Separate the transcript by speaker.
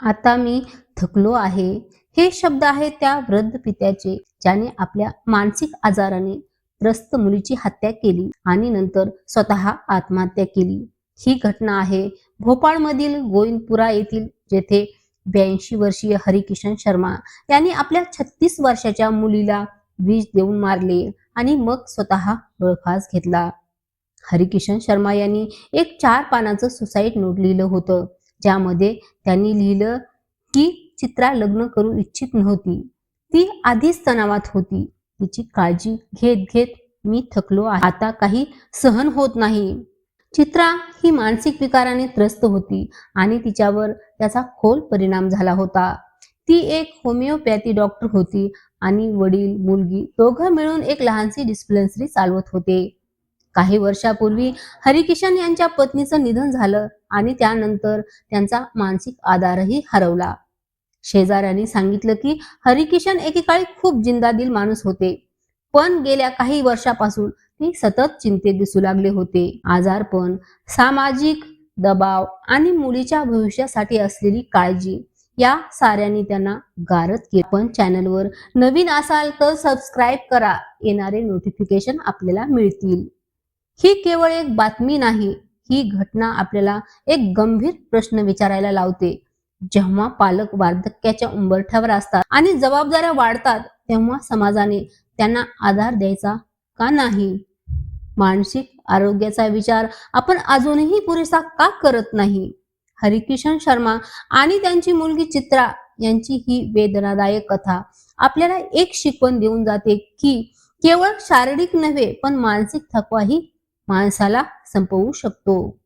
Speaker 1: आता मी थकलो आहे. हे शब्द आहेत त्या वृद्ध पित्याचे ज्याने आपल्या मानसिक आजाराने त्रस्त मुलीची हत्या केली आणि नंतर स्वतः आत्महत्या केली. ही घटना आहे भोपाळमधील गोविंदपुरा येथील जेथे ब्याऐंशी वर्षीय हरिकिशन शर्मा यांनी आपल्या छत्तीस वर्षाच्या मुलीला विष देऊन मारले आणि मग स्वतः बळफास घेतला. हरिकिशन शर्मा यांनी एक चार पानाचं सुसाईड नोट लिहिलं होतं. ज्यामध्ये त्यांनी लिहिलं की चित्रा लग्न करू इच्छित नव्हती. ती आधीच तणावात होती. तिची काळजी घेत घेत मी थकलो आता काही सहन होत नाही. चित्रा ही मानसिक विकाराने त्रस्त होती आणि तिच्यावर त्याचा खोल परिणाम झाला होता. ती एक होमिओपॅथी डॉक्टर होती आणि वडील मुलगी दोघं मिळून एक लहानशी डिस्पेन्सरी चालवत होते. काही वर्षापूर्वी हरिकिशन यांच्या पत्नीचं निधन झालं आणि त्यानंतर त्यांचा मानसिक आधारही हरवला. शेजाऱ्यांनी सांगितलं की हरिकिशन एकेकाळी खूप जिंदादिल माणूस होते. पण गेल्या काही वर्षापासून ते सतत चिंतेत दिसू लागले होते. आजारपण सामाजिक दबाव आणि मुलीच्या भविष्यासाठी असलेली काळजी या साऱ्यांनी त्यांना गारद केले. पण चॅनलवर नवीन असाल तर सबस्क्राईब करा. येणारे नोटिफिकेशन आपल्याला मिळतील. ही केवळ एक बातमी नाही ही घटना आपल्याला एक गंभीर प्रश्न विचारायला लावते. जेव्हा पालक वार्धक्याच्या उंबरठ्यावर असतात आणि जबाबदाऱ्या वाढतात तेव्हा समाजाने त्यांना आधार द्यायचा का नाही? मानसिक आरोग्याचा विचार आपण अजूनही पुरेसा का करत नाही? हरिकिशन शर्मा आणि त्यांची मुलगी चित्रा यांची ही वेदनादायक कथा आपल्याला एक शिकवण देऊन जाते की केवळ शारीरिक नव्हे पण मानसिक थकवाही माणसाला संपवू शकतो.